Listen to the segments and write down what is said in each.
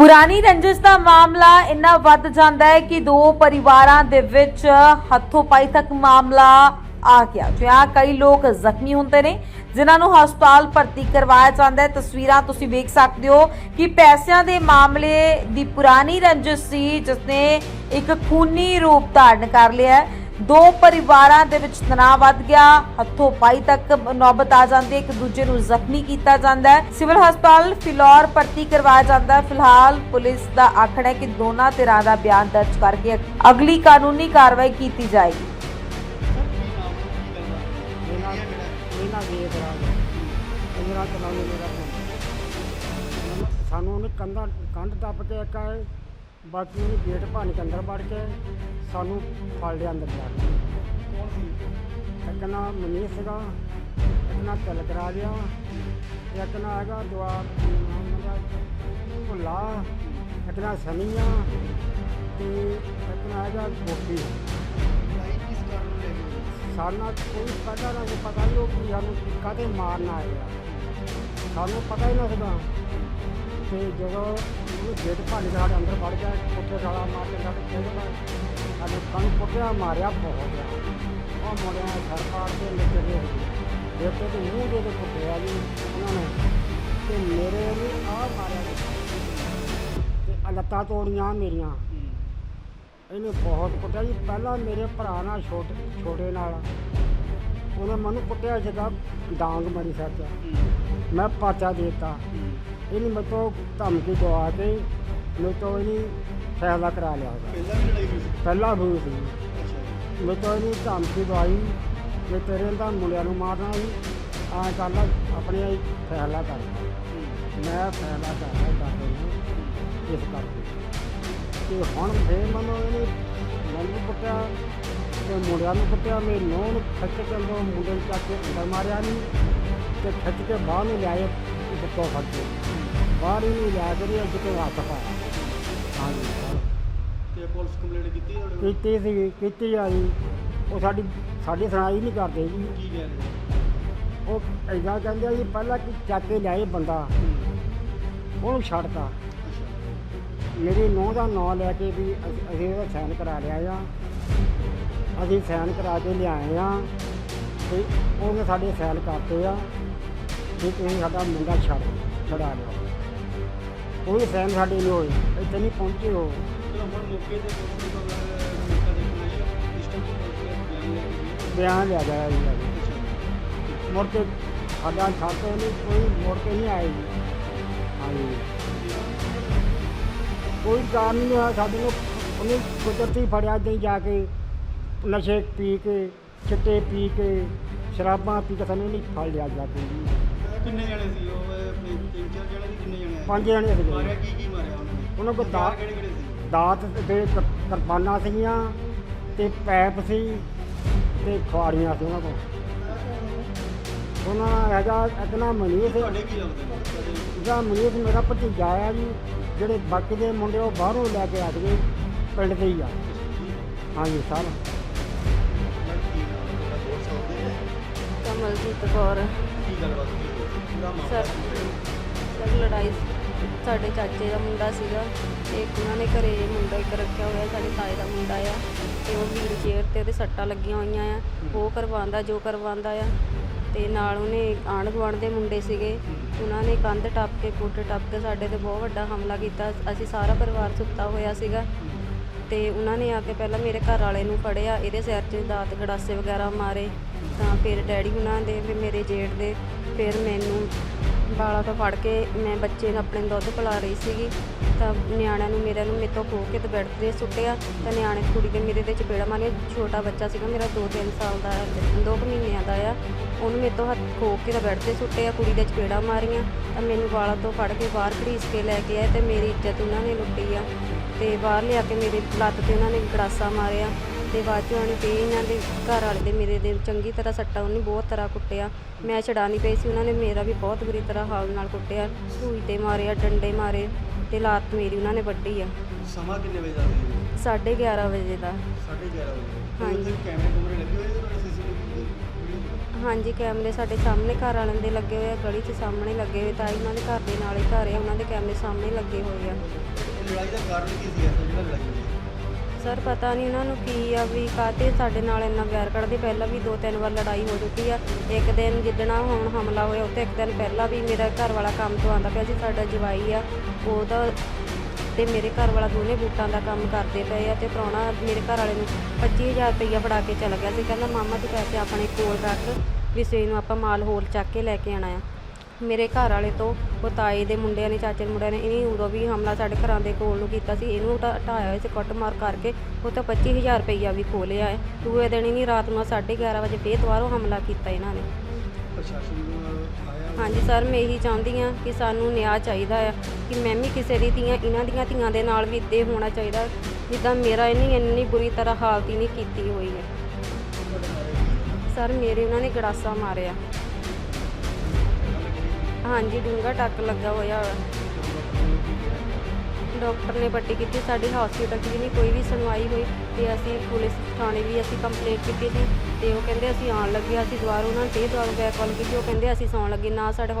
ਪੁਰਾਣੀ ਰੰਜਿਸ਼ ਦਾ ਮਾਮਲਾ ਇੰਨਾ ਵੱਧ ਜਾਂਦਾ ਹੈ ਕਿ ਦੋ ਪਰਿਵਾਰਾਂ ਦੇ ਵਿੱਚ ਹੱਥੋਂ ਪਾਈ ਤੱਕ ਮਾਮਲਾ ਆ ਗਿਆ। ਜਿਹਾ ਕਈ ਲੋਕ ਜ਼ਖਮੀ ਹੁੰਦੇ ਨੇ, ਜਿਨ੍ਹਾਂ ਨੂੰ ਹਸਪਤਾਲ ਭਰਤੀ ਕਰਵਾਇਆ ਜਾਂਦਾ ਹੈ। ਤਸਵੀਰਾਂ ਤੁਸੀਂ ਵੇਖ ਸਕਦੇ ਹੋ ਕਿ ਪੈਸਿਆਂ ਦੇ ਮਾਮਲੇ ਦੀ ਪੁਰਾਣੀ ਰੰਜਿਸ਼ ਸੀ ਜਿਸਨੇ ਇੱਕ ਖੂਨੀ ਰੂਪ ਧਾਰਨ ਕਰ ਲਿਆ ਹੈ। ਦੋ ਪਰਿਵਾਰਾਂ ਦੇ ਵਿੱਚ ਤਣਾਅ ਵੱਧ ਗਿਆ। ਹੱਥੋਂ ਪਾਈ ਤੱਕ ਨੌਬਤ ਆ ਜਾਂਦੀ ਹੈ। ਇੱਕ ਦੂਜੇ ਨੂੰ ਜ਼ਖਮੀ ਕੀਤਾ ਜਾਂਦਾ ਹੈ। ਸਿਵਲ ਹਸਪਤਾਲ ਫਿਲੌਰ ਭਰਤੀ ਕਰਵਾਇਆ ਜਾਂਦਾ ਹੈ। ਫਿਲਹਾਲ ਪੁਲਿਸ ਦਾ ਆਖਣਾ ਹੈ ਕਿ ਦੋਨਾਂ ਧਿਰਾਂ ਦਾ ਬਿਆਨ ਦਰਜ ਕਰਕੇ ਅਗਲੀ ਕਾਨੂੰਨੀ ਕਾਰਵਾਈ ਕੀਤੀ ਜਾਏਗੀ। ਇਹਨਾਂ ਇਹਨਾਂ ਵੇਖ ਰਹਾ ਚਲਾਉਣੇ ਮੇਰਾ ਸਾਨੂੰ ਉਹਨੇ ਕੰਧਾਂ ਕੰਧ ਟੱਪ ਕੇ ਇੱਕ ਬਾਕੀ ਉਹਨੇ ਗੇਟ ਭੰਨ ਕੇ ਅੰਦਰ ਵੜ ਕੇ ਸਾਨੂੰ ਫੜ ਲਿਆ ਅੰਦਰ ਜਾ ਕੇ। ਇੱਕ ਨਾ ਮਨੀਸ਼ ਸੀਗਾ, ਇੱਕ ਨਾ ਤਿਲ ਕਰਾ ਇੱਕ ਨਾ ਹੈਗਾ ਦੁਆ ਭੁੱਲਾ, ਇੱਕ ਨਾ ਸਨੀਆ ਤੇ ਇੱਕ ਨਾ ਹੈਗਾ ਗੋਪੀ। ਸਾਡਾ ਕੋਈ ਪਹਿਲਾਂ ਨਾ ਪਤਾ ਨਹੀਂ ਉਹ ਕੀ ਸਾਨੂੰ ਕਾਹਦੇ ਮਾਰਨ ਆਇਆ ਸਾਨੂੰ ਪਤਾ ਹੀ ਨਾ ਸੀਗਾ ਤੇ ਜਦੋਂ ਉਹ ਗੇਟ ਭੰਨ ਕੇ ਸਾਡੇ ਅੰਦਰ ਵੜ ਗਿਆ ਕੁੱਤੇ ਸਾਲਾ ਮਾਰ ਕੇ ਸਾਡੇ ਖੇਡਦਾ ਸਾਡੇ ਕੰਨ ਕੁੱਟਿਆ ਮਾਰਿਆ ਬਹੁਤ ਆ ਉਹ ਮੁੰਡਿਆਂ ਨੇ ਸਰ ਪਾੜ ਕੇ ਨਿਕਲ ਗਏ ਦੇਖੋ ਤੇ ਮੂੰਹ ਦੇ ਕੁੱਟਿਆ ਜੀ ਉਹਨਾਂ ਨੇ। ਤੇ ਮੇਰੇ ਨੂੰ ਆ ਮਾਰਿਆ। ਤੇ ਲੱਤਾਂ ਤੋੜੀਆਂ ਮੇਰੀਆਂ। ਇਹਨੇ ਬਹੁਤ ਕੁੱਟਿਆ ਜੀ। ਪਹਿਲਾਂ ਮੇਰੇ ਭਰਾ ਨਾਲ ਛੋਟੇ ਛੋਟੇ ਨਾਲ। ਉਹਨੇ ਮੈਨੂੰ ਕੁੱਟਿਆ ਸੀਗਾ ਡਾਂਗ ਮਾਰੀ ਸੱਚ। ਮੈਂ ਪਾਚਾ ਦੇਤਾ। ਇਹਨੇ ਮੇਰੇ ਤੋਂ ਧਮਕੀ ਦਵਾ ਕੇ ਮੇਰੇ ਤੋਂ ਇਹਨੇ ਫੈਸਲਾ ਕਰਾ ਲਿਆ ਉਹਦਾ। ਪਹਿਲਾਂ ਹੋਈ ਸੀ? ਮੇਰੇ ਤੋਂ ਇਹਨੇ ਧਮਕੀ ਦਵਾਈ। ਮੈਂ ਤੇਰੇ ਤਾਂ ਮੁੰਡਿਆਂ ਨੂੰ ਮਾਰਨਾ ਸੀ। ਆ ਕਰ ਲਾ ਆਪਣੇ ਆਈ ਫੈਸਲਾ ਕਰ। ਮੈਂ ਫੈਸਲਾ ਕਰਦਾ ਬਾਬੇ ਨੂੰ ਇਸ ਕਰਕੇ। ਤੇ ਹੁਣ ਫੇਰ ਮੈਨੂੰ ਇਹਨੇ ਮੈਨੂੰ ਕੁੱਟਿਆ। ਤੇ ਮੁੰਡਿਆਂ ਨੂੰ ਕੁੱਟਿਆ ਮੇਰੇ ਨੂੰਹ ਨੂੰ ਖਿੱਚ ਕੇ ਅੰਦਰੋਂ ਮੁੰਡੇ ਨੂੰ ਚੱਕ ਕੇ ਅੰਦਰ ਮਾਰਿਆ ਨਹੀਂ ਤੇ ਖਿੱਚ ਕੇ ਬਾਹਰ ਨੂੰ ਲਿਆਏ ਉੱਤੋਂ ਫੜ ਕੇ। ਬਾਹਰ ਹੀ ਨਹੀਂ ਲਿਆ ਕੇ ਨਹੀਂ ਜਿੱਤੇ ਹੱਥ ਪਾਇਆ। ਹਾਂਜੀ। ਤੇ ਪੁਲਿਸ ਕੰਪਲੇਂਟ ਕੀਤੀ ਤੁਹਾਡੇ ਕੀਤੀ ਸੀ ਕੀਤੀ ਆ ਜੀ। ਉਹ ਸਾਡੀ ਸਾਡੀ ਸੁਣਾਈ ਨਹੀਂ ਕਰਦੇ ਜੀ। ਕੀ ਕਹਿ ਰਹੇ ਉਹ ਐਦਾਂ ਕਹਿੰਦੇ ਆ ਜੀ ਪਹਿਲਾਂ ਕਿ ਚੱਕ ਕੇ ਲਿਆਏ ਬੰਦਾ। ਉਹਨੂੰ ਛੱਡਤਾ। ਮੇਰੀ ਨੂੰਹ ਦਾ ਨਾਂ ਲੈ ਕੇ ਵੀ ਅਸੀਂ ਅਸੀਂ ਉਹਦਾ ਸਾਈਨ ਕਰਾ ਲਿਆ ਆ। ਅਸੀਂ ਸਾਈਨ ਕਰਾ ਕੇ ਲਿਆਏ ਆ ਤੇ ਉਹਨੇ ਸਾਡੇ ਸਾਈਨ ਕਰਤੇ ਆ ਕਿ ਤੁਸੀਂ ਸਾਡਾ ਮੁੰਡਾ ਛੱਡ ਛਡਾ ਲਿਆ ਕੋਈ ਸਾਈਨ ਸਾਡੇ ਨਹੀਂ ਹੋਏ ਇੱਥੇ ਨਹੀਂ ਪਹੁੰਚੇ ਹੋ ਤੇ ਤੋਂ ਬਿਆਨ ਲਿਆ ਗਿਆ ਜੀ। ਮੁੜ ਕੇ ਸਾਡਾ ਖਾਤੇ ਨਹੀਂ ਕੋਈ ਮੁੜ ਕੇ ਨਹੀਂ ਆਏ ਜੀ। ਹਾਂਜੀ। ਕੋਈ ਕਾਰਨ ਨਹੀਂ ਹੋਇਆ ਸਾਡੇ ਨੂੰ ਉਹਨੇ ਕੁਦਰਤੀ ਫੜਿਆ ਨਹੀਂ ਜਾ ਕੇ। ਨਸ਼ੇ ਪੀ ਕੇ ਚਿੱਟੇ ਪੀ ਕੇ ਸ਼ਰਾਬਾਂ ਪੀ ਕੇ ਸਾਨੂੰ ਨਹੀਂ ਫੜ ਲਿਆ ਜਾ ਕੇ। ਜੀ ਕਿੰਨੇ ਜਣੇ ਸੀ ਉਹ? ਤਿੰਨ ਚਾਰ ਜਣੇ ਸੀ ਕਿੰਨੇ ਜਣੇ? ਪੰਜ ਜਣੇ ਸੀਗੇ। ਮਾਰਿਆ ਕੀ ਕੀ ਮਾਰਿਆ ਉਹਨਾਂ ਨੇ? ਉਹਨਾਂ ਕੋਲ ਹਥਿਆਰ ਦਾ- ਕਿਹੜੇ ਕਿਹੜੇ ਸੀ? ਦਾਤ ਤੇ ਕਿਰਪਾਨਾਂ ਸੀਗੀਆਂ ਤੇ ਪੈਪ ਸੀ ਤੇ ਖਵਾੜੀਆਂ ਸੀ ਉਹਨਾਂ ਕੋਲ। ਉਹਨਾਂ ਹੈਗਾ ਇੱਕ ਨਾ ਮਨੀਸ਼। ਤੁਹਾਡੇ ਕੀ ਲੱਗਦੇ ਇਹਦਾ ਮਨੀਸ਼ ਮੇਰਾ ਭਤੀਜਾ ਆ ਜੀ ਜਿਹੜੇ ਬਾਕੀ ਦੇ ਮੁੰਡੇ ਉਹ ਬਾਹਰੋਂ ਲੈ ਕੇ ਆ ਗਏ ਪਿੰਡ ਦੇ ਹੀ ਆ। ਹਾਂਜੀ sir. Kamaljit Kaur. Sir sir, ਲੜਾਈ ਸਾਡੇ ਚਾਚੇ ਦਾ ਮੁੰਡਾ ਸੀਗਾ। ਤੇ ਉਹਨਾਂ ਨੇ ਘਰੇ ਮੁੰਡਾ ਇੱਕ ਰੱਖਿਆ ਹੋਇਆ, ਸਾਡੇ ਤਾਏ ਦਾ ਮੁੰਡਾ ਆ। ਤੇ ਉਹ ਵੀਲ ਚੇਅਰ ਤੇ ਉਹਦੇ ਸੱਟਾਂ ਲੱਗੀਆਂ ਹੋਈਆਂ ਆ। ਉਹ ਕਰਵਾਉਂਦਾ, ਜੋ ਕਰਵਾਉਂਦਾ ਆ। ਤੇ ਨਾਲ ਉਹਨੇ ਆਂਢ ਗੁਆਂਢ ਦੇ ਮੁੰਡੇ ਸੀਗੇ। ਉਹਨਾਂ ਨੇ ਕੰਧ ਟੱਪ ਕੇ, ਕੁੱਟ ਟੱਪ ਕੇ ਸਾਡੇ ਤੇ ਬਹੁਤ ਵੱਡਾ ਹਮਲਾ ਕੀਤਾ। ਅਸੀਂ ਸਾਰਾ ਪਰਿਵਾਰ ਸੁੱਤਾ ਹੋਇਆ ਸੀਗਾ। ਤੇ ਉਹਨਾਂ ਨੇ ਆ ਕੇ ਪਹਿਲਾਂ ਮੇਰੇ ਘਰ ਵਾਲੇ ਨੂੰ ਫੜਿਆ। ਇਹਦੇ ਸਿਰ 'ਚ ਦਾਤ, ਗੜਾਸੇ ਵਗੈਰਾ ਮਾਰੇ। ਤਾਂ ਫਿਰ ਡੈਡੀ ਉਹਨਾਂ ਦੇ, ਫਿਰ ਮੇਰੇ ਜੇਠ ਦੇ, ਫਿਰ ਮੈਨੂੰ ਬਾਲਾਂ ਤੋਂ ਫੜ ਕੇ ਮੈਂ ਬੱਚੇ ਨੂੰ ਆਪਣੇ ਦੁੱਧ ਪਿਲਾ ਰਹੀ ਸੀਗੀ। ਤਾਂ ਨਿਆਣਿਆਂ ਨੂੰ ਮੇਰੇ ਨੂੰ ਮੇਰੇ ਤੋਂ ਖੋ ਕੇ ਤੇ ਬੈੱਡ ਤੇ ਸੁੱਟਿਆ। ਤਾਂ ਨਿਆਣੇ ਕੁੜੀ ਦੇ ਮੇਰੇ ਦੇ ਚਪੇੜਾ ਮਾਰੀਆਂ। ਛੋਟਾ ਬੱਚਾ ਸੀਗਾ ਮੇਰਾ 2-3 ਸਾਲ ਦਾ 2 ਮਹੀਨਿਆਂ ਦਾ ਆ। ਉਹਨੂੰ ਮੇਰੇ ਤੋਂ ਹੱਥ ਖੋ ਕੇ ਤਾਂ ਬੈੱਡ ਤੇ ਸੁੱਟਿਆ, ਕੁੜੀ ਦੇ ਚਪੇੜਾ ਮਾਰੀਆਂ। ਤਾਂ ਮੈਨੂੰ ਵਾਲਾਂ ਤੋਂ ਫੜ ਕੇ ਬਾਹਰ ਘੜੀਸ ਕੇ ਲੈ ਕੇ ਆਏ ਤੇ ਮੇਰੀ ਇੱਜ਼ਤ ਉਹਨਾਂ ਨੇ ਲੁੱਟੀ ਆ। ਤੇ ਬਾਹਰ ਲਿਆ ਕੇ ਮੇਰੇ ਲੱਤ ਤੇ ਉਹਨਾਂ ਨੇ ਗੜਾਸਾ ਮਾਰਿਆ। ਤੇ ਬਾਅਦ ਚੋਂ ਉਹਨੇ ਤੇ ਇਹਨਾਂ ਦੇ ਘਰ ਵਾਲੇ ਦੇ ਮੇਰੇ ਦੇ ਚੰਗੀ ਤਰ੍ਹਾਂ ਸੱਟਾ ਉਹਨੇ ਬਹੁਤ ਤਰ੍ਹਾਂ ਕੁੱਟਿਆ। ਮੈਂ ਛਡਾਣੀ ਪਈ ਸੀ ਉਹਨਾਂ ਨੇ ਮੇਰਾ ਵੀ ਬਹੁਤ ਬੁਰੀ ਤਰ੍ਹਾਂ ਹਾਲ ਨਾਲ ਕੁੱਟਿਆ। ਸੂਈ ਤੇ ਮਾਰਿਆ ਡੰਡੇ ਮਾਰੇ ਤੇ ਲੱਤ ਮੇਰੀ ਉਹਨਾਂ ਨੇ ਵੱਢੀ ਆ। ਸਮਾਂ ਕਿੰਨੇ ਵਜੇ ਦਾ ਸੀ? ਸਾਢੇ 11 ਵਜੇ ਦਾ। 11:30 ਵਜੇ। ਤੇ ਹਾਂਜੀ। ਉੱਥੇ ਕੈਮਰੇ ਕੁਮਰੇ ਲੱਗੇ ਹੋਏ ਸੀ ਤੁਹਾਡੇ ਸੀਸੀਟੀਵੀ ਹਾਂਜੀ ਕੈਮਰੇ ਸਾਡੇ ਸਾਹਮਣੇ ਘਰ ਵਾਲਿਆਂ ਦੇ ਲੱਗੇ ਹੋਏ ਆ ਗਲੀ 'ਚ ਸਾਹਮਣੇ ਲੱਗੇ ਹੋਏ ਤਾਂ ਉਹਨਾਂ ਦੇ ਘਰ ਦੇ ਨਾਲ ਹੀ ਘਰ ਆ ਉਹਨਾਂ ਦੇ ਕੈਮਰੇ ਸਾਹਮਣੇ ਲੱਗੇ ਹੋਏ ਆ। ਲੜਾਈ ਦਾ ਕਾਰਨ ਕੀ ਸੀ ਐਸਾ ਜਿਹੜਾ ਲੜਾਈ ਹੋਈ? ਸਰ, ਪਤਾ ਨਹੀਂ ਉਹਨਾਂ ਨੂੰ ਕੀ ਆ ਵੀ ਕਾਤੇ ਸਾਡੇ ਨਾਲ ਇੰਨਾ ਵੈਰ ਕੱਢਦੇ। ਪਹਿਲਾਂ ਵੀ ਦੋ ਤਿੰਨ ਵਾਰ ਲੜਾਈ ਹੋ ਚੁੱਕੀ ਆ। ਇੱਕ ਦਿਨ ਜਿੱਦਣਾ ਹੁਣ ਹਮਲਾ ਹੋਇਆ ਉੱਤੇ ਇੱਕ ਦਿਨ ਪਹਿਲਾਂ ਵੀ ਮੇਰਾ ਘਰ ਵਾਲਾ ਕੰਮ ਤੋਂ ਆਂਦਾ ਪਿਆ ਸੀ, ਸਾਡਾ ਜਵਾਈ ਆ। ਉਹ ਤਾਂ ਤੇ ਮੇਰੇ ਘਰ ਵਾਲਾ ਦੋਨੇ ਬੂਟਾਂ ਦਾ ਕੰਮ ਕਰਦੇ ਪਏ ਆ ਤੇ ਪ੍ਰਾਹੁਣਾ ਮੇਰੇ ਘਰ ਵਾਲੇ ਨੂੰ 25000 ਰੁਪਈਆ ਫੜਾ ਕੇ ਚਲਾ ਗਿਆ ਸੀ। ਕਹਿੰਦਾ, ਮਾਮਾ ਤੂੰ ਪੈਸੇ ਆਪਣੇ ਕੋਲ ਰੱਖ, ਵੀ ਸਵੇਰ ਨੂੰ ਆਪਾਂ ਮਾਲ ਹੋਰ ਚੱਕ ਕੇ ਲੈ ਕੇ ਆਣਾ ਆ। ਮੇਰੇ ਘਰ ਵਾਲੇ ਤੋਂ ਉਹ ਤਾਏ ਦੇ ਮੁੰਡਿਆਂ ਨੇ ਚਾਚੇ ਦੇ ਮੁੰਡਿਆਂ ਨੇ ਇਹਨੇ ਉਦੋਂ ਵੀ ਹਮਲਾ ਸਾਡੇ ਘਰਾਂ ਦੇ ਕੋਲ ਨੂੰ ਕੀਤਾ ਸੀ। ਇਹਨੂੰ ਢਾ- ਢਾਇਆ ਹੋਇਆ ਸੀ ਕੁੱਟਮਾਰ ਕਰਕੇ। ਉਹ ਤਾਂ 25000 ਰੁਪਈਆ ਵੀ ਖੋਹ ਲਿਆ ਹੈ। ਦੂਏ ਦਿਨ ਹੀ ਨਹੀਂ ਰਾਤ ਨੂੰ 11:30 ਵਜੇ ਫੇਰ ਦੁਬਾਰਾ ਹਮਲਾ ਕੀਤਾ ਇਹਨਾਂ ਨੇ। ਪ੍ਰਸ਼ਾਸਨ ਨੂੰ ਆਇਆ ਹਾਂਜੀ ਸਰ ਮੈਂ ਇਹੀ ਚਾਹੁੰਦੀ ਆ ਕਿ ਸਾਨੂੰ ਨਿਆਂ ਚਾਹੀਦਾ ਆ ਕਿ ਮੈਂ ਵੀ ਕਿਸੇ ਦੀ ਧੀਆਂ ਇਹਨਾਂ ਦੀਆਂ ਧੀਆਂ ਦੇ ਨਾਲ ਵੀ ਇੱਦਾਂ ਹੋਣਾ ਚਾਹੀਦਾ ਜਿੱਦਾਂ ਮੇਰਾ ਇਹਨੀ ਇੰਨੀ ਬੁਰੀ ਤਰ੍ਹਾਂ ਹਾਲਤ ਹੀ ਨਹੀਂ ਕੀਤੀ ਹੋਈ ਹੈ। ਸਰ ਮੇਰੇ ਉਹਨਾਂ ਨੇ ਗੜਾਸਾ ਮਾਰਿਆ। ਹਾਂਜੀ ਡੂੰਘਾ ਟੱਕ ਲੱਗਾ ਹੋਇਆ ਡਾਕਟਰ ਨੇ ਪੱਟੀ ਕੀਤੀ ਸਾਡੀ ਹਸਪੀਟਲ 'ਚ ਵੀ ਨਹੀਂ ਕੋਈ ਵੀ ਸੁਣਵਾਈ ਹੋਈ ਤੇ ਅਸੀਂ ਪੁਲਿਸ ਥਾਣੇ ਵੀ ਅਸੀਂ ਕੰਪਲੇਂਟ ਕੀਤੀ ਸੀ ਤੇ ਉਹ ਕਹਿੰਦੇ ਅਸੀਂ ਆਉਣ ਲੱਗੇ ਅਸੀਂ ਦੁਬਾਰਾ ਉਹਨਾਂ ਨੂੰ ਤੇ ਦੁਬਾਰਾ ਬੈਕ ਕਾਲ ਕੀਤੀ ਉਹ ਕਹਿੰਦੇ ਅਸੀਂ ਸੌਣ ਲੱਗੇ ਨਾ ਸਾਡੇ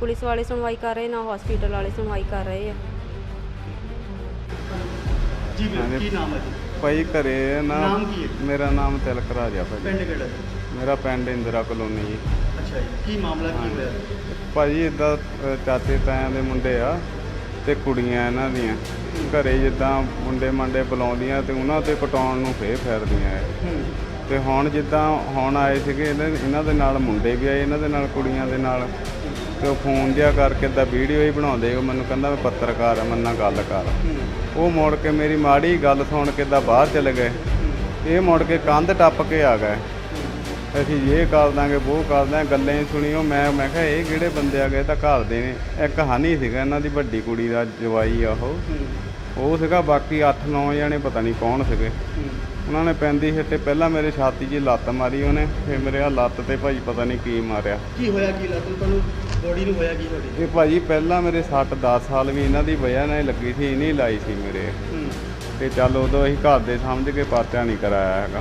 ਪੁਲਿਸ ਵਾਲੇ ਸੁਣਵਾਈ ਕਰ ਰਹੇ ਨਾ ਹਸਪੀਟਲ ਵਾਲੇ ਸੁਣਵਾਈ ਕਰ ਰਹੇ ਆ ਜੀ ਵੀਰ। ਕੀ ਨਾਮ ਹੈ ਜੀ ਭਾਈ ਘਰੇ ਨਾ ਨਾਮ ਕੀ ਹੈ? ਮੇਰਾ ਨਾਮ ਤਿਲਕ ਰਾਜਾ ਭਾਜੀ ਪਿੰਡ ਕਿਹੜਾ? ਮੇਰਾ ਪਿੰਡ ਇੰਦਰਾ ਕਲੋਨੀ ਜੀ ਅੱਛਾ ਜੀ ਕੀ ਮਾਮਲਾ ਕੀ ਹੋਇਆ ਭਾਜੀ ਇਦਾਂ ਚਾਚੇ ਤਾਇਆਂ ਦੇ ਮੁੰਡੇ ਆ ਤੇ ਕੁੜੀਆਂ ਇਹਨਾਂ ਦੀਆਂ। ਘਰੇ ਜਿੱਦਾਂ ਮੁੰਡੇ ਮੰਡੇ ਬੁਲਾਉਂਦੀਆਂ ਤੇ ਉਹਨਾਂ ਤੇ ਪਟਾਉਣ ਨੂੰ ਫੇਰ ਫੇਰਦੀਆਂ। ਹੂੰ। ਤੇ ਹੁਣ ਜਿੱਦਾਂ ਹੁਣ ਆਏ ਸੀਗੇ ਇਹਨਾਂ ਇਹਨਾਂ ਦੇ ਨਾਲ ਮੁੰਡੇ ਵੀ ਆਏ ਇਹਨਾਂ ਦੇ ਨਾਲ ਕੁੜੀਆਂ ਦੇ ਨਾਲ। ਤੇ ਉਹ ਫੋਨ ਜਿਹਾ ਕਰਕੇ ਦਾ ਵੀਡੀਓ ਹੀ ਬਣਾਉਂਦੇ ਉਹ ਮੈਨੂੰ ਕਹਿੰਦਾ ਮੈਂ ਪੱਤਰਕਾਰ ਆ ਮੇਰੇ ਨਾਲ ਗੱਲ ਕਰ। ਉਹ ਮੁੜ ਕੇ ਮੇਰੀ ਮਾੜੀ ਗੱਲ ਸੁਣ ਕੇ ਦਾ ਬਾਹਰ ਚਲੇ ਗਏ। ਇਹ ਮੁੜ ਕੇ ਕੰਧ ਟੱਪ ਕੇ ਆ ਗਏ। ਅਸੀਂ ਇਹ ਕਰ ਦਾਂਗੇ ਉਹ ਕਰ ਦਾਂਗੇ ਗੱਲਾਂ ਹੀ ਸੁਣੀਓ। ਮੈਂ ਮੈਂ ਕਿਹਾ ਇਹ ਕਿਹੜੇ ਬੰਦੇ ਆ ਗਏ? ਤਾਂ ਘਰ ਦੇ ਨੇ। ਇੱਕ ਹਨੀ ਸੀਗਾ ਇਹਨਾਂ ਦੀ ਵੱਡੀ ਕੁੜੀ ਦਾ ਜਵਾਈ ਆ ਉਹ। ਉਹ ਸੀਗਾ ਬਾਕੀ 8-9 ਜਣੇ ਪਤਾ ਨਹੀਂ ਕੌਣ ਸੀਗੇ। ਉਹਨਾਂ ਨੇ ਪੈਂਦੀ ਹਿੱਟੇ ਪਹਿਲਾਂ ਮੇਰੇ ਛਾਤੀ 'ਚ ਲੱਤ ਮਾਰੀ ਉਹਨੇ ਫਿਰ ਮੇਰੇ ਆ ਲੱਤ ਤੇ ਭਾਜੀ ਪਤਾ ਨਹੀਂ ਕੀ ਮਾਰਿਆ। ਕੀ ਹੋਇਆ ਕੀ ਲੱਤ? ਨੂੰ ਤੁਹਾਨੂੰ ਬੋਡੀ ਨੂੰ ਹੋਇਆ ਕੀ ਤੁਹਾਡੀ? ਇਹ ਭਾਜੀ ਪਹਿਲਾਂ ਮੇਰੇ 60-10 ਸਾਲ ਵੀ ਇਹਨਾਂ ਦੀ ਵਜ੍ਹਾ ਨਾਲ ਲੱਗੀ ਸੀ ਇਹਨੇ ਹੀ ਲਾਈ ਸੀ ਮੇਰੇ। ਤੇ ਚੱਲ ਉਦੋਂ ਅਸੀਂ ਘਰ ਦੇ ਸਮਝ ਕੇ ਪਰਚਾ ਨਹੀਂ ਕਰਾਇਆ ਹੈਗਾ।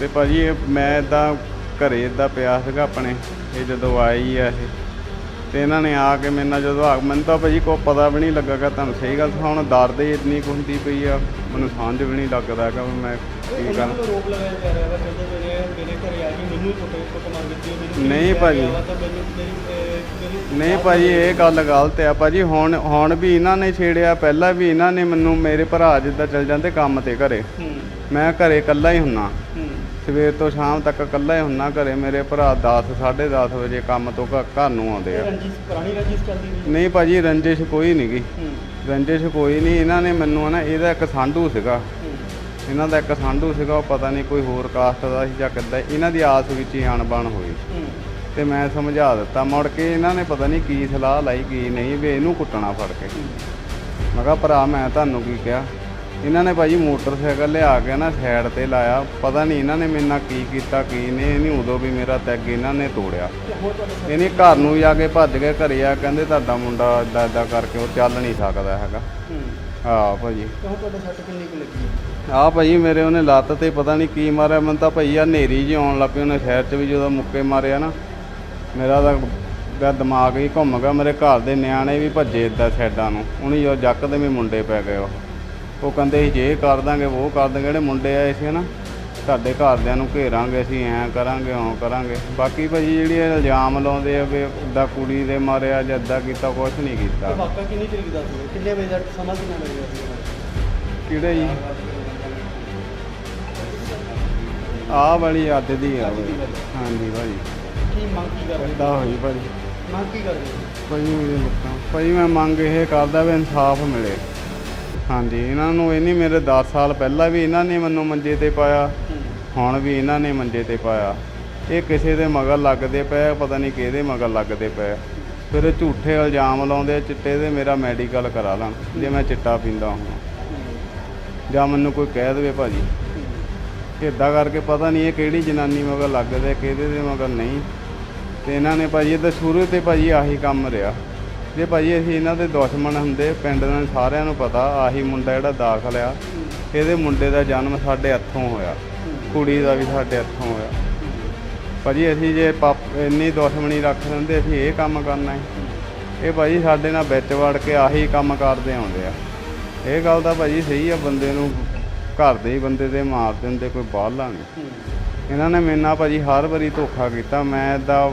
ਤੇ ਭਾਜੀ ਇਹ ਮੈਂ ਇਦਾਂ ਘਰੇ ਇਦਾਂ ਪਿਆ ਸੀਗਾ ਆਪਣੇ ਇਹ ਜਦੋਂ ਆਈ ਆ ਇਹ। ਤੇ ਇਹਨਾਂ ਨੇ ਆ ਕੇ ਮੇਰੇ ਨਾਲ ਜਦੋਂ ਆ ਮੈਨੂੰ ਤਾਂ ਭਾਜੀ ਕੋਈ ਪਤਾ ਵੀ ਨਹੀਂ ਲੱਗਾ ਤੁਹਾਨੂੰ ਸਹੀ ਗੱਲ ਹੁਣ ਦਰਦ ਹੀ ਇਤਨੀ ਕੁ ਹੁੰਦੀ ਪਈ ਆ ਮੈਨੂੰ ਸਮਝ ਵੀ ਨਹੀਂ ਲੱਗਦਾ ਹੈਗਾ ਵੀ ਮੈਂ ਕੀ ਨੂੰ ਰੋਕ ਲਗਾਇਆ ਜਾ ਰਿਹਾ ਵਾ ਕਹਿੰਦੇ ਮੇਰੇ ਮੇਰੇ ਘਰੇ ਆ ਕੇ ਮੈਨੂੰ ਕੁੱਟ ਕੁੱਟ ਮਾਰ ਦਿੱਤੀ ਮੈਨੂੰ ਨਹੀਂ ਭਾਜੀ। ਤਾਂ ਨਹੀਂ ਭਾਜੀ ਇਹ ਗੱਲ ਗਲਤ ਆ। ਭਾਜੀ ਹੁਣ ਹੁਣ ਵੀ ਇਹਨਾਂ ਨੇ ਛੇੜਿਆ ਪਹਿਲਾਂ ਵੀ ਇਹਨਾਂ ਨੇ ਮੈਨੂੰ ਮੇਰੇ ਭਰਾ ਜਿੱਦਾਂ ਚਲ ਜਾਂਦੇ ਕੰਮ ਤੇ ਘਰੇ। ਮੈਂ ਘਰੇ ਇਕੱਲਾ ਹੀ ਹੁੰਨਾ। ਸਵੇਰ ਤੋਂ ਸ਼ਾਮ ਤੱਕ ਇਕੱਲਾ ਹੀ ਹੁੰਨਾ ਘਰੇ। ਮੇਰੇ ਭਰਾ 10 10:30 ਵਜੇ ਕੰਮ ਤੋਂ ਘ- ਘਰ ਨੂੰ ਆਉਂਦੇ ਆ। ਰੰਜਿਸ਼ ਪੁਰਾਣੀ ਰੰਜਿਸ਼ ਚੱਲਦੀ ਰਹੀ ਨਹੀਂ ਭਾਜੀ ਰੰਜਿਸ਼ ਕੋਈ ਨਹੀਂ ਗੀ। ਹੂੰ। ਰੰਜਿਸ਼ ਕੋਈ ਨਹੀਂ ਇਹਨਾਂ ਨੇ ਮੈਨੂੰ ਨਾ ਇਹਦਾ ਇੱਕ ਸਾਂਢੂ ਸੀਗਾ। ਹੂੰ। ਇਹਨਾਂ ਦਾ ਇੱਕ ਸਾਂਢੂ ਸੀਗਾ ਉਹ ਪਤਾ ਨਹੀਂ ਕੋਈ ਹੋਰ ਕਾਸਟ ਦਾ ਸੀ ਜਾਂ ਕਿੱਦਾਂ। ਇਹਨਾਂ ਦੀ ਆਸ ਵਿੱਚ ਹੀ ਅਣਬਣ ਹੋਈ ਹੂੰ। ਤੇ ਮੈਂ ਸਮਝਾ ਦਿੱਤਾ ਮੁੜ ਕੇ ਇਹਨਾਂ ਨੇ ਪਤਾ ਨਹੀਂ ਕੀ ਸਲਾਹ ਲਾਈ ਕੀ ਨਹੀਂ ਵੀ ਇਹਨੂੰ ਕੁੱਟਣਾ ਫੜ ਕੇ। ਮੈਂ ਕਿਹਾ ਭਰਾ ਮੈਂ ਤੁਹਾਨੂੰ ਕੀ ਕਿਹਾ? ਇਹਨਾਂ ਨੇ ਭਾਜੀ ਮੋਟਰਸਾਈਕਲ ਲਿਆ ਕੇ ਨਾ ਸਾਈਡ ਤੇ ਲਾਇਆ। ਪਤਾ ਨਹੀਂ ਇਹਨਾਂ ਨੇ ਮੇਰੇ ਨਾਲ ਕੀ ਕੀਤਾ ਕੀ ਨਹੀਂ। ਇਹਨੇ ਉਦੋਂ ਵੀ ਮੇਰਾ ਟੈਗ ਇਹਨਾਂ ਨੇ ਤੋੜਿਆ। ਇਹਨੇ ਘਰ ਨੂੰ ਜਾ ਕੇ ਭੱਜ ਕੇ ਘਰੇ ਆ ਕਹਿੰਦੇ ਤੁਹਾਡਾ ਮੁੰਡਾ ਏਦਾਂ ਏਦਾਂ ਕਰਕੇ ਉਹ ਚੱਲ ਨਹੀਂ ਸਕਦਾ ਹੈਗਾ। ਹੂੰ। ਭਾਜੀ। ਤੁਹਾਡੇ ਸੱਟ ਕਿੰਨੀ ਕੁ ਲੱਗੀ? ਹੈ ਆ ਭਾਜੀ ਮੇਰੇ ਉਹਨੇ ਲੱਤ ਤੇ ਪਤਾ ਨਹੀਂ ਕੀ ਮਾਰਿਆ। ਮੈਨੂੰ ਤਾਂ ਭਾਈ ਆ ਹਨੇਰੀ ਜਿਹੀ ਆਉਣ ਲੱਗ ਪਈ ਉਹਨੇ ਸ਼ਹਿਰ 'ਚ ਵੀ ਜਦੋਂ ਮੁੱਕੇ ਮਾਰਿਆ ਨਾ ਮੇਰਾ ਤਾਂ ਗਾ ਦਿਮਾਗ ਹੀ ਘੁੰਮ ਗਿਆ। ਮੇਰੇ ਘਰ ਦੇ ਨਿਆਣੇ ਵੀ ਭੱਜੇ ਇਦਾਂ ਸਾਈਡਾਂ ਨੂੰ। ਉਹਨੇ ਜੋ ਜੱਕਦੇ ਵੀ ਮੁੰਡੇ ਪੈ ਗਏ ਉਹ। ਉਹ ਕਹਿੰਦੇ ਸੀ ਜੇ ਕਰ ਦਾਂਗੇ ਉਹ ਕਰ ਦਾਂਗੇ। ਜਿਹੜੇ ਮੁੰਡੇ ਆਏ ਸੀ ਨਾ ਤੁਹਾਡੇ ਘਰਦਿਆਂ ਨੂੰ ਘੇਰਾਂਗੇ ਅਸੀਂ ਐਂ ਕਰਾਂਗੇ ਹਾਂ ਕਰਾਂਗੇ। ਬਾਕੀ ਭਾਜੀ ਜਿਹੜੀ ਇਲਜ਼ਾਮ ਲਾਉਂਦੇ ਆ ਵੀ ਇੱਦਾਂ ਕੁੜੀ ਦੇ ਮਾਰਿਆ ਜਾਂ ਇੱਦਾਂ ਕੀਤਾ ਕੁਝ ਨਹੀਂ ਕੀਤਾ। ਵਾਕਾ ਕਿੰਨੀ ਤਰੀਕ ਦਾ ਸੀ? ਕਿੰਨੇ ਵਜੇ ਦਾ ਸਮਾਂ ਕਿੰਨਾ ਲੱਗਿਆ ਸੀ? ਕਿਹੜੇ ਜੀ? ਆਹ ਵਾਲੀ ਅੱਧ ਦੀ ਆ। ਹਾਂਜੀ ਭਾਜੀ। ਕੀ ਮੰਗ ਕੀ ਕਰ ਰਹੇ ਏਦਾਂ ਹੋਈ ਭਾਜੀ। ਮੰਗ ਕੀ ਕਰ ਰਹੇ ਭਾਜੀ ਮੇਰੇ ਲੋਕਾਂ ਭਾਜੀ ਮੈਂ ਮੰਗ ਇਹ ਕਰਦਾ ਵੀ ਇਨਸਾਫ ਮਿਲੇ। ਹਾਂਜੀ, ਇਹਨਾਂ ਨੂੰ ਇਹ ਨਹੀਂ ਮੇਰੇ 10 ਸਾਲ ਪਹਿਲਾਂ ਵੀ ਇਹਨਾਂ ਨੇ ਮੈਨੂੰ ਮੰਜੇ ਤੇ ਪਾਇਆ, ਹੁਣ ਵੀ ਇਹਨਾਂ ਨੇ ਮੰਜੇ ਤੇ ਪਾਇਆ। ਇਹ ਕਿਸੇ ਦੇ ਮਗਰ ਲੱਗਦੇ ਪਏ ਪਤਾ ਨਹੀਂ ਕਿਹਦੇ ਮਗਰ ਲੱਗਦੇ ਪਏ ਫਿਰ ਝੂਠੇ ਇਲਜ਼ਾਮ ਲਾਉਂਦੇ ਆ, ਚਿੱਟੇ ਦੇ ਮੇਰਾ ਮੈਡੀਕਲ ਕਰਾ ਲੈਣ, ਜੇ ਮੈਂ ਚਿੱਟਾ ਪੀਂਦਾ ਹਾਂ ਜਾਂ ਮੈਨੂੰ ਕੋਈ ਕਹਿ ਦੇਵੇ ਭਾਜੀ। ਇਦਾਂ ਕਰਕੇ ਪਤਾ ਨਹੀਂ ਇਹ ਕਿਹੜੀ ਜਨਾਨੀ ਮਗਰ ਲੱਗਦੇ, ਕਿਹਦੇ ਦੇ ਮਗਰ ਨਹੀਂ। ਤੇ ਇਹਨਾਂ ਨੇ ਭਾਜੀ ਤਾਂ ਸ਼ੁਰੂ ਤੇ ਭਾਜੀ ਆਹੀ ਕੰਮ ਰਿਹਾ। ਜੇ ਭਾਜੀ ਅਸੀਂ ਇਹਨਾਂ ਦੇ ਦੁਸ਼ਮਣ ਹੁੰਦੇ ਪਿੰਡ ਦੇ ਸਾਰਿਆਂ ਨੂੰ ਪਤਾ ਆਹੀ ਮੁੰਡਾ ਜਿਹੜਾ ਦਾਖਲ ਆ ਇਹਦੇ ਮੁੰਡੇ ਦਾ ਜਨਮ ਸਾਡੇ ਹੱਥੋਂ ਹੋਇਆ ਕੁੜੀ ਦਾ ਵੀ ਸਾਡੇ ਹੱਥੋਂ ਹੋਇਆ। ਭਾਜੀ ਅਸੀਂ ਜੇ ਪਾਪ ਇੰਨੀ ਦੁਸ਼ਮਣੀ ਰੱਖ ਲੈਂਦੇ ਅਸੀਂ ਇਹ ਕੰਮ ਕਰਨਾ ਹੈ। ਇਹ ਭਾਜੀ ਸਾਡੇ ਨਾਲ ਵਿੱਚ ਵੜ ਕੇ ਆਹੀ ਕੰਮ ਕਰਦੇ ਆਉਂਦੇ ਆ। ਇਹ ਗੱਲ ਤਾਂ ਭਾਜੀ ਸਹੀ ਆ ਬੰਦੇ ਨੂੰ ਘਰ ਦੇ ਹੀ ਬੰਦੇ ਦੇ ਮਾਰ ਦਿੰਦੇ ਕੋਈ ਬਾਹਰਲਾ ਨਹੀਂ। ਇਹਨਾਂ ਨੇ ਮੇਰੇ ਨਾਲ ਭਾਜੀ ਹਰ ਵਾਰੀ ਧੋਖਾ ਕੀਤਾ ਮੈਂ ਇਦਾਂ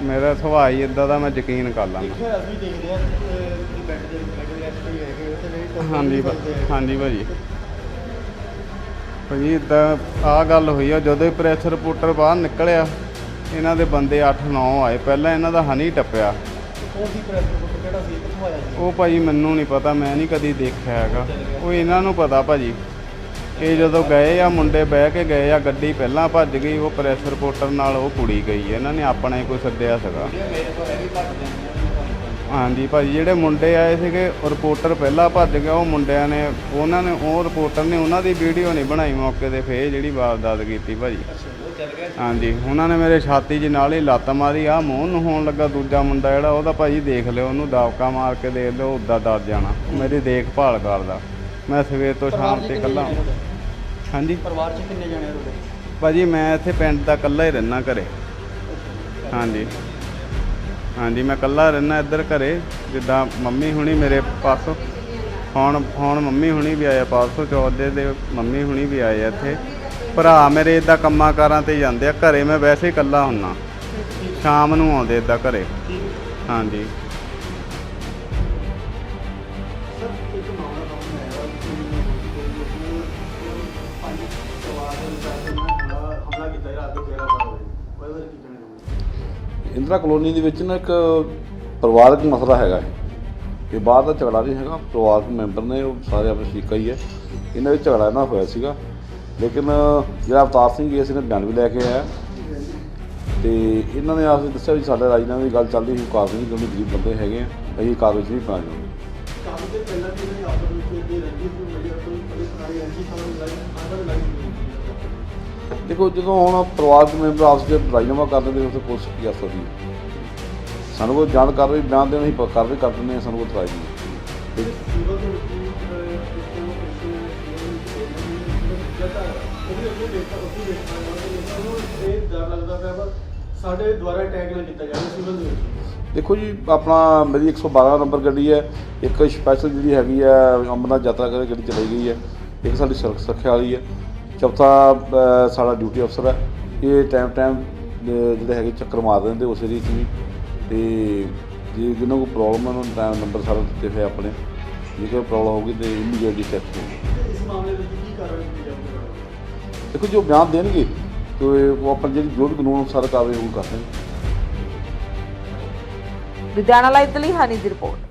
ਮੇਰਾ ਸੁਭਾਅ ਹੀ ਇਦਾਂ ਦਾ ਮੈਂ ਯਕੀਨ ਕਰ ਲਾਂਗਾ। ਦੇਖਿਆ ਅਸੀਂ ਦੇਖਦੇ ਆ ਕਿ ਬੈੱਡ ਦੇ ਦੇ ਐਕਸਪਰੀ ਹੈਗੇ ਤੇ ਨਹੀਂ ਹਾਂਜੀ ਭਾ- ਹਾਂਜੀ ਭਾਜੀ। ਭਾਜੀ ਇਦਾਂ ਆ ਗੱਲ ਹੋਈ ਆ ਜਦੋਂ ਪ੍ਰੈਸ ਰਿਪੋਰਟਰ ਬਾਹਰ ਨਿਕਲਿਆ ਇਹਨਾਂ ਦੇ ਬੰਦੇ 8-9 ਆਏ ਪਹਿਲਾਂ ਇਹਨਾਂ ਦਾ ਹਨੀ ਟੱਪਿਆ। ਕੌਣ ਸੀ ਪ੍ਰੈਸ ਰਿਪੋਰਟ ਕਿਹੜਾ ਸੀ ਕਿੱਥੋਂ ਆਇਆ ਸੀ? ਉਹ ਭਾਜੀ ਮੈਨੂੰ ਨਹੀਂ ਪਤਾ ਮੈਂ ਨਹੀਂ ਕਦੀ ਦੇਖਿਆ ਹੈਗਾ। ਉਹ ਇਹਨਾਂ ਨੂੰ ਪਤਾ ਭਾਜੀ। ਇਹ ਜਦੋਂ ਗਏ ਆ, ਮੁੰਡੇ ਬਹਿ ਕੇ ਗਏ ਆ, ਗੱਡੀ ਪਹਿਲਾਂ ਭੱਜ ਗਈ, ਉਹ ਪ੍ਰੈਸ ਰਿਪੋਰਟਰ ਨਾਲ ਉਹ ਕੁੜੀ ਗਈ, ਇਹਨਾਂ ਨੇ ਆਪਣਾ ਹੀ ਕੋਈ ਸੱਦਿਆ ਸੀਗਾ। ਮੇਰੇ ਕੋਲ ਹੈਗੀ ਹਾਂਜੀ, ਭਾਜੀ, ਜਿਹੜੇ ਮੁੰਡੇ ਆਏ ਸੀਗੇ ਰਿਪੋਰਟਰ ਪਹਿਲਾਂ ਭੱਜ ਗਿਆ, ਉਹ ਮੁੰਡਿਆਂ ਨੇ, ਉਹਨਾਂ ਨੇ, ਉਹ ਰਿਪੋਰਟਰ ਨੇ ਉਹਨਾਂ ਦੀ ਵੀਡੀਓ ਨਹੀਂ ਬਣਾਈ ਮੌਕੇ ਤੇ, ਫੇਰ ਜਿਹੜੀ ਵਾਰਦਾਤ ਕੀਤੀ ਭਾਜੀ। ਉਹ ਹਾਂਜੀ, ਉਹਨਾਂ ਨੇ ਮੇਰੇ ਛਾਤੀ 'ਚ ਨਾਲ ਹੀ ਲੱਤ ਮਾਰੀ ਆ ਮੂੰਹ ਨੂੰ ਹੋਣ ਲੱਗਾ ਦੂਜਾ ਮੁੰਡਾ ਜਿਹੜਾ, ਉਹਦਾ ਭਾਜੀ ਦੇਖ ਲਿਓ, ਉਹਨੂੰ ਦਾਵਕਾ ਮਾਰ ਕੇ ਦੇਖ ਲਿਓ ਉੱਦਾਂ ਦੱਸ ਜਾਣਾ ਮੇਰੀ ਦੇਖਭਾਲ ਕਰਦਾ। ਮੈਂ ਸਵੇਰ ਤੋਂ ਸ਼ਾਮ ਤੇ ਇਕੱਲਾ ਹਾਂਜੀ। ਪਰਿਵਾਰ ਚ ਕਿੰਨੇ ਜਣੇ ਆ ਤੁਹਾਡੇ? ਭਾਜੀ ਮੈਂ ਇੱਥੇ ਪਿੰਡ ਦਾ ਇਕੱਲਾ ਹੀ ਰਹਿਣਾ ਘਰੇ। ਹਾਂਜੀ। ਹਾਂਜੀ ਮੈਂ ਇਕੱਲਾ ਰਹਿਣਾ ਇੱਧਰ ਘਰੇ। ਜਿੱਦਾਂ ਮੰਮੀ ਹੁਣੀ ਮੇਰੇ ਪਾਸੋਂ ਹੁਣ ਹੁਣ ਮੰਮੀ ਹੁਣੀ ਵੀ ਆਏ ਆ ਪਾਸੋਂ ਚੌਦੇ ਦੇ ਮੰਮੀ ਹੁਣੀ ਵੀ ਆਏ ਆ ਇੱਥੇ। ਭਰਾ ਮੇਰੇ ਇਦਾਂ ਕੰਮਾਂ ਕਾਰਾਂ ਤੇ ਜਾਂਦੇ ਆ। ਘਰੇ ਮੈਂ ਵੈਸੇ ਹੀ ਇਕੱਲਾ ਹੁੰਨਾ ਸ਼ਾਮ ਨੂੰ ਆਉਂਦੇ ਇਦਾਂ ਘਰੇ। ਹਾਂਜੀ। ਇੰਦਰਾ ਕਲੋਨੀ ਦੇ ਵਿੱਚ ਨਾ ਇੱਕ ਪਰਿਵਾਰਕ ਮਸਲਾ ਹੈਗਾ ਹੈ ਇਹ ਬਾਹਰ ਦਾ ਝਗੜਾ ਨਹੀਂ ਹੈਗਾ, ਪਰਿਵਾਰਕ ਮੈਂਬਰ ਨੇ, ਉਹ ਸਾਰੇ ਆਪਣੇ ਸ਼ਰੀਕਾ ਹੀ ਹੈ। ਇਹਨਾਂ ਵਿੱਚ ਝਗੜਾ ਨਾ ਹੋਇਆ ਸੀਗਾ। ਲੇਕਿਨ ਜਿਹੜਾ ਅਵਤਾਰ ਸਿੰਘ ਜੀ, ਅਸੀਂ ਨੇ ਬਿਆਨ ਵੀ ਲੈ ਕੇ ਆਇਆ ਤੇ ਇਹਨਾਂ ਨੇ ਆਪਸੇ ਦੱਸਿਆ ਵੀ ਸਾਡੇ ਰਾਜਨਾਮੇ ਦੀ ਗੱਲ ਚੱਲਦੀ ਸੀ ਕਾਗਜ਼ ਨਹੀਂ ਕਿਉਂਕਿ ਗਰੀਬ ਬੰਦੇ ਹੈਗੇ ਆ, ਅਸੀਂ ਕਾਗਜ਼ ਨਹੀਂ ਪਾ ਜਾਵਾਂਗੇ ਪਹਿਲਾਂ ਵੀ ਨਹੀਂ ਆਪਸ ਵਿੱਚ ਰੰਜੀ ਦੇਖੋ, ਜਦੋਂ ਹੁਣ ਪਰਿਵਾਰਕ ਮੈਂਬਰ ਆਪਸ ਵਿੱਚ ਰਾਜਨਾਮਾ ਕਰਦੇ ਨੇ ਉਸ ਕੋਲ ਕੀ ਕਰ ਸਕਦੀ ਸਾਨੂੰ ਕੋਈ ਜਾਣਕਾਰੀ ਬਿਆਨ ਦੇਣ ਅਸੀਂ ਪ- ਕਾਰਵਾਈ ਕਰ ਦਿੰਦੇ ਸਾਨੂੰ ਕੋਈ ਇਤਰਾਜ਼ ਨਹੀਂ। ਸਾਡੇ ਦੁਆਰਾ ਅਟੈਕ ਨਾ ਕੀਤਾ ਜਾਵੇ ਸਿਵਲ ਦੇ ਵਿੱਚ ਦੇਖੋ ਜੀ, ਆਪਣਾ ਮੇਰੀ 112 ਨੰਬਰ ਗੱਡੀ ਹੈ, ਇੱਕ ਸਪੈਸ਼ਲ ਜਿਹੜੀ ਹੈਗੀ ਹੈ, ਅਮਰਨਾਥ ਯਾਤਰਾ ਕਰਕੇ ਗੱਡੀ ਚਲਾਈ ਗਈ ਹੈ, ਇੱਕ ਸਾਡੀ ਸੜਕ ਸੁਰੱਖਿਆ ਵਾਲੀ ਹੈ। ਚੌਥਾ ਸਾਡਾ ਡਿਊਟੀ ਅਫਸਰ ਹੈ। ਇਹ ਟਾਈਮ ਟਾਈਮ ਜਿਹੜੇ ਹੈਗੇ ਚੱਕਰ ਮਾਰ ਦਿੰਦੇ ਉਸ ਏਰੀਏ 'ਚ ਵੀ ਤੇ ਜੇ ਜਿਹਨਾਂ ਕੋਈ ਪ੍ਰੋਬਲਮ ਹੈ ਉਹਨਾਂ ਨੂੰ ਟਾਈਮ ਨੰਬਰ ਸਾਰਾ ਦਿੱਤੇ ਹੋਏ ਆਪਣੇ। ਜੇ ਕੋਈ ਪ੍ਰੋਬਲਮ ਹੋਊਗੀ ਤੇ ਇਮੀਡੀਏਟਲੀ ਚੈੱਕ ਹੋਊਗੀ ਤੇ ਇਸ ਮਾਮਲੇ ਵਿੱਚ ਕੀ ਕਾਰਵਾਈ ਕੀਤੀ ਜਾਊਗੀ? ਦੇਖੋ ਜੋ ਬਿਆਨ ਦੇਣਗੇ ਤੇ ਉਹ ਆਪਾਂ ਜਿਹੜੀ ਜੋ ਵੀ ਕਾਨੂੰਨ ਅਨੁਸਾਰ ਕਾਰਵਾਈ ਉਹ ਕਰਦੇ ਨੇ। ਲੁਧਿਆਣਾ ਲਾਈਵ ਦੇ ਲਈ ਹਨੀ ਦੀ ਰਿਪੋਰਟ